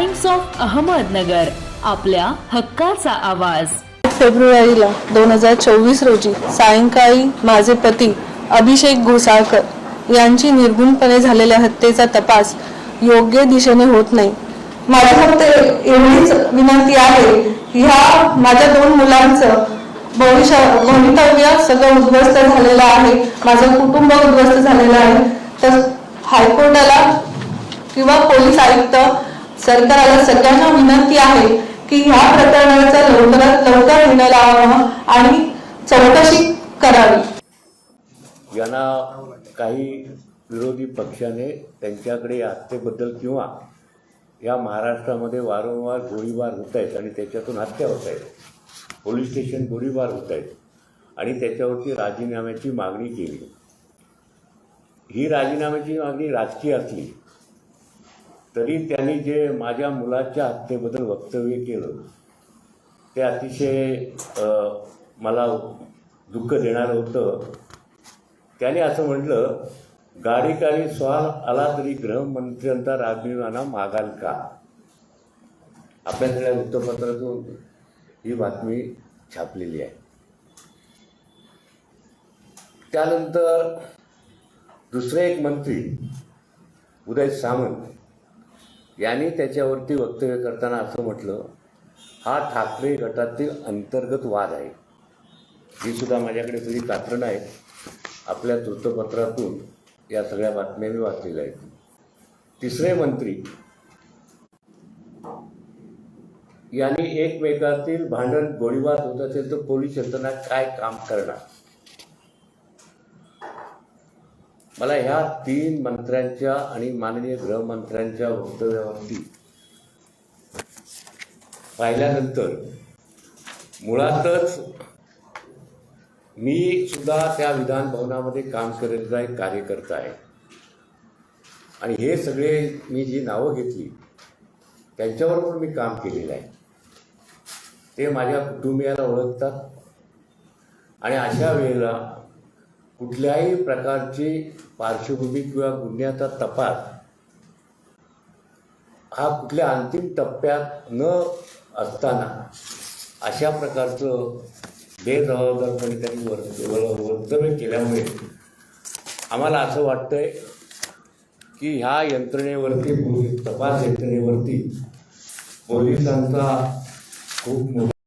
Times of Ahmednagar आपल्या हक्काचा आवाज. फेब्रुवारीला दोन हजार चोवीस रोजी सायंकाळी माझे पती अभिषेक घोसाळकर यांची निर्गुणपणे झालेल्या हत्येचा तपास योग्य दिशेने होत नाही. माझ्या फक्त एवढीच विनंती आहे की ह्या माझ्या दोन मुलांचं भविष्य भवितव्य सगळं उद्ध्वस्त झालेलं आहे माझं कुटुंब उद्ध्वस्त झालेलं आहे. तर हायकोर्टाला किंवा पोलीस आयुक्त सरकारला सगळ्यांना विनंती आहे की ह्या प्रकरणाचा लवकरात लवकर निर्णय लावावा आणि चौकशी करावी. यांना काही विरोधी पक्षाने त्यांच्याकडे हत्येबद्दल किंवा या महाराष्ट्रामध्ये वारंवार गोळीबार होत आहेत आणि त्याच्यातून हत्या होत आहेत पोलीस स्टेशन गोळीबार होत आहेत आणि त्याच्यावरती राजीनाम्याची मागणी केली. ही राजीनाम्याची मागणी राजकीय असली तरी त्यांनी जे माझ्या मुलाच्या हत्येबद्दल वक्तव्य केलं ते अतिशय मला दुःख देणारं होतं. त्याने असं म्हटलं गाडी गाडी स्वाल आला तरी गृहमंत्र्यांचा राजीनामा मागाल का? आपल्या सगळ्या वृत्तपत्रातून ही बातमी छापलेली आहे. त्यानंतर दुसरे एक मंत्री उदय सामंत यांनी त्याच्यावरती वक्तव्य करताना असं म्हटलं हा ठाकरे गटातील अंतर्गत वाद आहे. ही सुद्धा माझ्याकडे तुझी कात्रण आहे आपल्या वृत्तपत्रातून या सगळ्या बातम्या मी वाचलेल्या आहेत. तिसरे मंत्री यांनी एकमेकातील भांडण गोळीबार होत असेल तर पोलीस यंत्रणा काय काम करणार? मला ह्या तीन मंत्र्यांच्या आणि माननीय गृहमंत्र्यांच्या वक्तव्यावरती पाहिल्यानंतर मुळातच मी सुद्धा त्या विधान भवनामध्ये काम करण्याचा एक कार्यकर्ता आहे. आणि हे सगळे मी जी नावं घेतली त्यांच्याबरोबर मी काम केलेलं आहे. ते माझ्या कुटुंबियाला ओळखतात. आणि अशा वेळेला कुठल्याही प्रकारची पार्श्वभूमी किंवा गुन्ह्याचा तपास हा कुठल्या अंतिम टप्प्यात न असताना अशा प्रकारचं बेजबाबदारपणे त्यांनी वर्त व- वक्तव्य केल्यामुळे आम्हाला असं वाटतंय की ह्या यंत्रणेवरती पोलीस तपास यंत्रणेवरती पोलिसांचा खूप मोठा